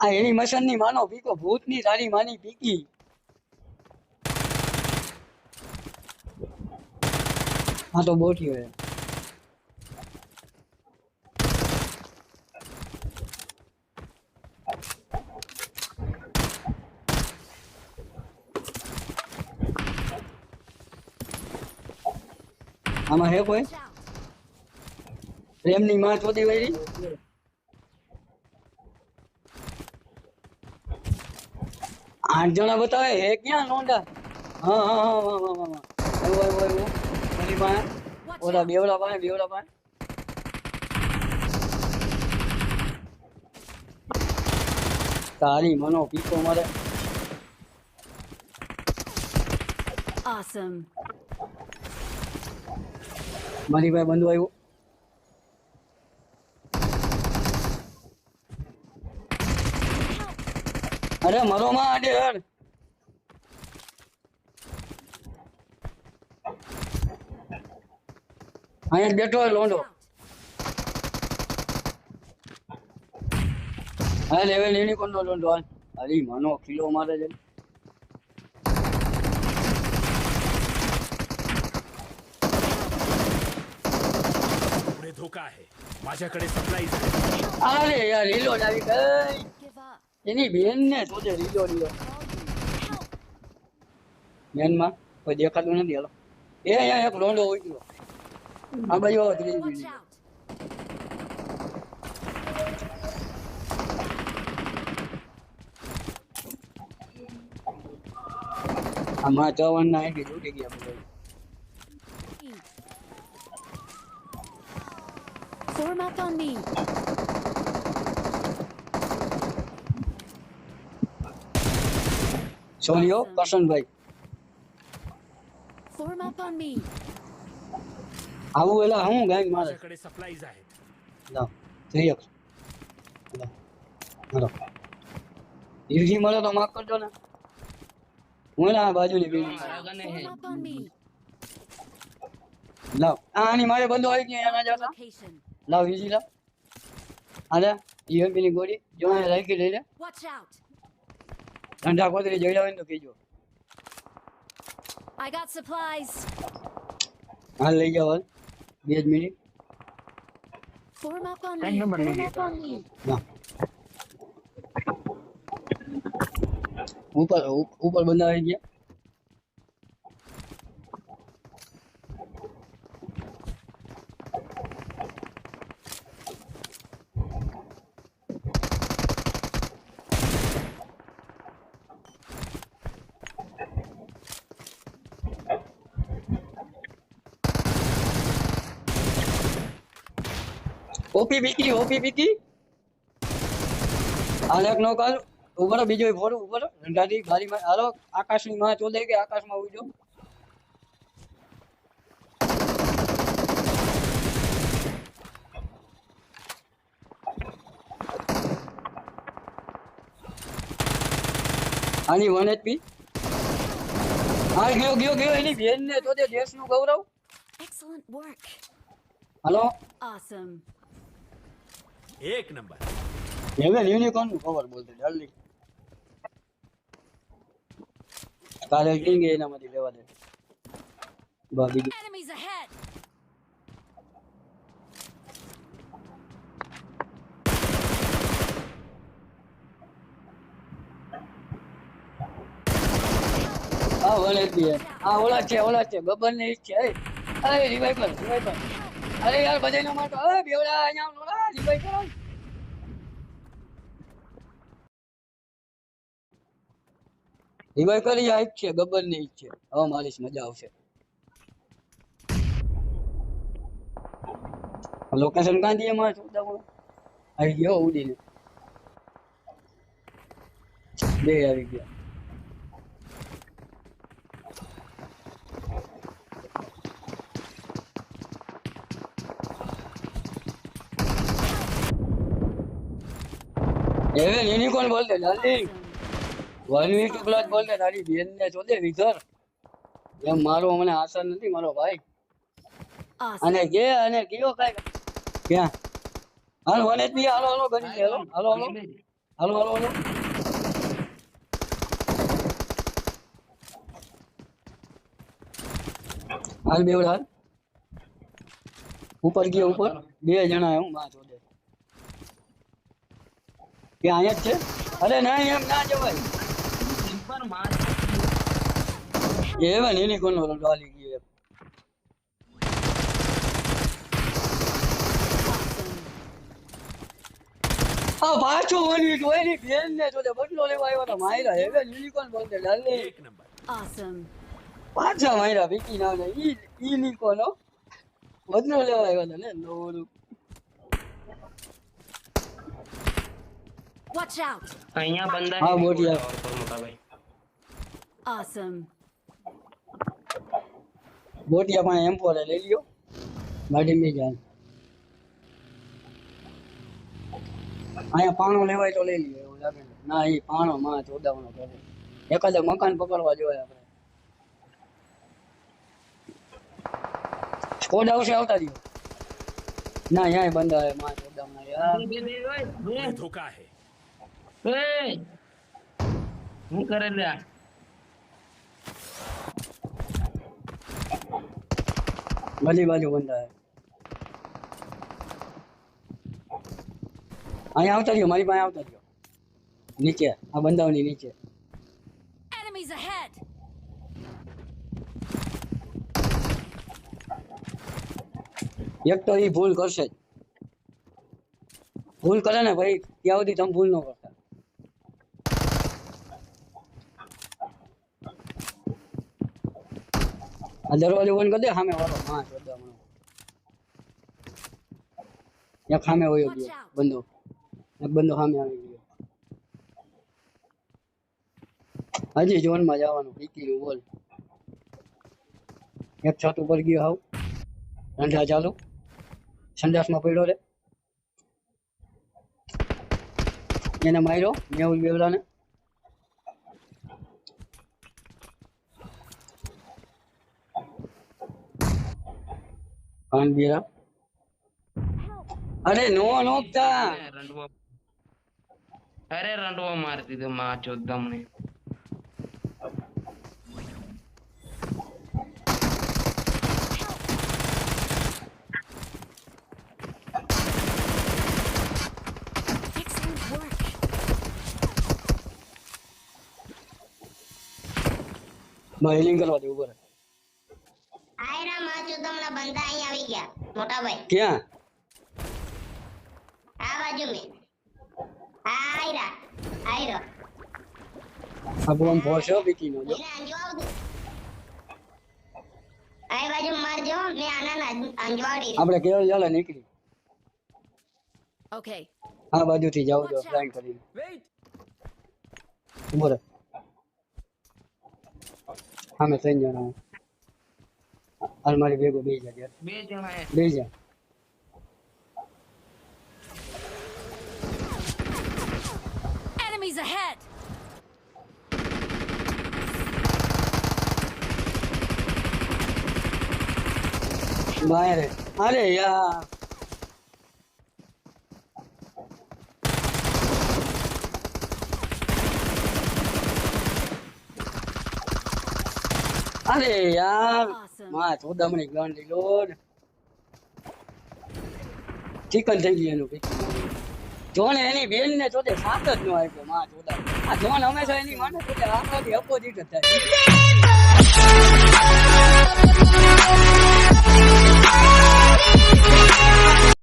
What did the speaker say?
આ એની મસનની માનો પીકો ભૂતની તારી માની પીકી હા તો બોટી હોય આમાં હે કોઈ. પ્રેમની માં ચોથી વળી? આઠ જણા બતાવે હે ક્યાં નોંડા હા હા હા હા હા હા. આવ્યો આવ્યો આવ્યો ઓલી પાસે. ઓલા. બેવડા પાસે બેવડા પાસે. તારી મનો પીકો મારે. Awesome. મારી ભાઈ બંધુ આવ્યું. અરે મરો માં આડે હેડ અહીંયા જ બેઠો હોય Watch લોંડો out. હા લેવે લેની કોનો લોંડો હાલ અરે મનો કિલો મારે છે पुढे धोका आहे माझ्याकडे सप्लाईज आहे અરે યાર લીલો જ એની બેન ને શોધે લીલો Volume. Help. બેનમાં કોઈ દેખાતું નથી, હાલો એ અહીંયા એક લોંડો હોય ગયો આ બાજુ આવો ત્રીજી બીજી આમાં ચવન ના એકી તૂટી ગયા બધા Form up on me. સોલિયો Karshanbhai Form up on me. આવું એલા હું ગાય મારે माझ्याकडे सप्लाईज आहेत લાવ જઈ એક લાવ મારો ઈરજી મળે તો માફ કરજો ને હું એલા આ બાજુની બીજી Form up on me. લાવ આ આની મારે બંધો આવી ગયા એના જતા Location. લાવ ઈજી લાવ આલે ઈએમપી ની ગોળી જો અહીંયા રાખી લઈ લે Watch out. ઠંડા કોતરી જઈ હોય ને તો કહેજો I got supplies. હાલ લઈ જાઓ હાલ બે જ minute Form up on me. Form up on me. ના ઉપર ઉપ- ઉપર બંધા આવી ગયા ઓપી બીકી ઓપી બીકી હાલ એક નો કાલ ઉભરો બીજો ફોડ ઉભરો. રંડાથી ગાડીમાં હાલો આકાશની માં ચોદે કે આકાશમાં ઉજો આની વન એચપી. હા ગયો ગયો ગયો એની બેન ને તો દેશનું ગૌરવ. Excellent work hello. Awesome. એક નંબર. હવે યુનિકોર્નનું કવર બોલતો જલ્દી કાલે કિંગ એનામાંથી લેવા દે. બા બીજું. આ ઓળે છે આ છે ગબ્બર ને છે અરે રિવાઈવલ રિવાઈવલ અરે યાર બધાનો માટો અરે બેવડા અહીંયા રિવાઈવ કરો આ છે ગબ્બર ને છે હવે મારી મજા આવશે લોકેશન કાં દઈએ મારે ચોદા આવી ગયો ઉડીને બે આવી ગયા હવે એની કોણ બોલતે જલ્દી વન વીક પ્લસ બોલતે તારી બેન ને ચોદે વિધર. એમ મારો મને આશા નથી મારો ભાઈ. અને કે અને કયો કાંઈ ક્યાં? હાલ વન એચપી હાલો હાલો ગણી લે હાલો. હાલો હાલો. હાલો હાલો હાલો. હાલ બેવડ હાલ ઉપર ગયો ઉપર. બે જણા હું માં જોડે. કે અહીંયા જ છે? અરે ના એમ ના જવાય. એ હવે એની કોનો ડાલી ગયો. આ પાછો વળી તો એની બેન ને જોડે બદલો લેવા આવ્યો તો માયરા હેવે યુનિકોર્ન બોલતે ડાલે એક નંબર. Awesome. પાછા માયરા વિકી ના ઈ ઈ નિકોનો બદલો લેવા આવ્યો ને લોરું Watch out. અહીંયા બંદા હા મોટી મોટા ભાઈ. Awesome. બોટિયા માં એમ પોલે લઈ લ્યો. ગાડી મે જાન અહીંયા પાણો લેવાય તો લઈ લ્યો એવું લાગે ના એ પાણો માં ચોદાવનો કરે એકાદ મકાન પકડવા જોઈએ આપણે. કોડ આવશે આવતા દો ના અહીંયા બંદા માં ચોદાવના યાર ધોકા હે. એ! હું કરે લે? બધી બાજુ બંધ અહીંયા આવતા રહ્યો મારી પાસે આવતા રહ્યો નીચે આ બંધાવની નીચે Enemies ahead. એક તો એ ભૂલ કરશે જ ભૂલ કરે ને ભાઈ ત્યાં સુધી તમે ભૂલ ન કરતા આ દરવાજો બંધ કરી દે સામે વાળો. હા ચોદામણો એક સામે હોય ગયો બંધો એક બંધો સામે આવી ગયો. હજી ઝોનમાં જવાનું પીકીનું બોલ. એક છત ઉપર ગયો હાવ. રંઢા ચાલુ. સંડાસમાં પડ્યો રે. એને માર્યો મેહુલ બેવલાને કાન બીરા અરે નો નોકતા અરે, રંડવો અરે રંડવો મારી દીધો માં ચોદમને Excellent work. હિલિંગ કરવા દે આયરા માં ચોદમના અહીં આવી ગયા મોટા ભાઈ. ક્યાં? આ બાજુ મેં. આ આયરા આયરો. ભગવાન ભોશો ફોર્સ પીકીનો જો. આ બાજુ મારજો મેં આના અંજવાડી. આપણે કેવળ ચાલે નીકળી. ઓકે આ બાજુથી જાવ જો ફ્લાઇંગ કરીને. વેઇટ ઊભો હા સામે ત્રણ જણા હાલ મારી ભેગો બે જા બે જણા બે જણા. Enemies ahead. અરે યાર. અરે યાર. માં ચોદામણી ગાંડી લોડ ચિકન થઈ ગયું એનું જોન એની બેન ને જોતે સાથ જ ન આપ્યો, માં ચોદા આ જોન હંમેશા એની માટે જોતે આપણાથી અપોઝિટ જ થાય.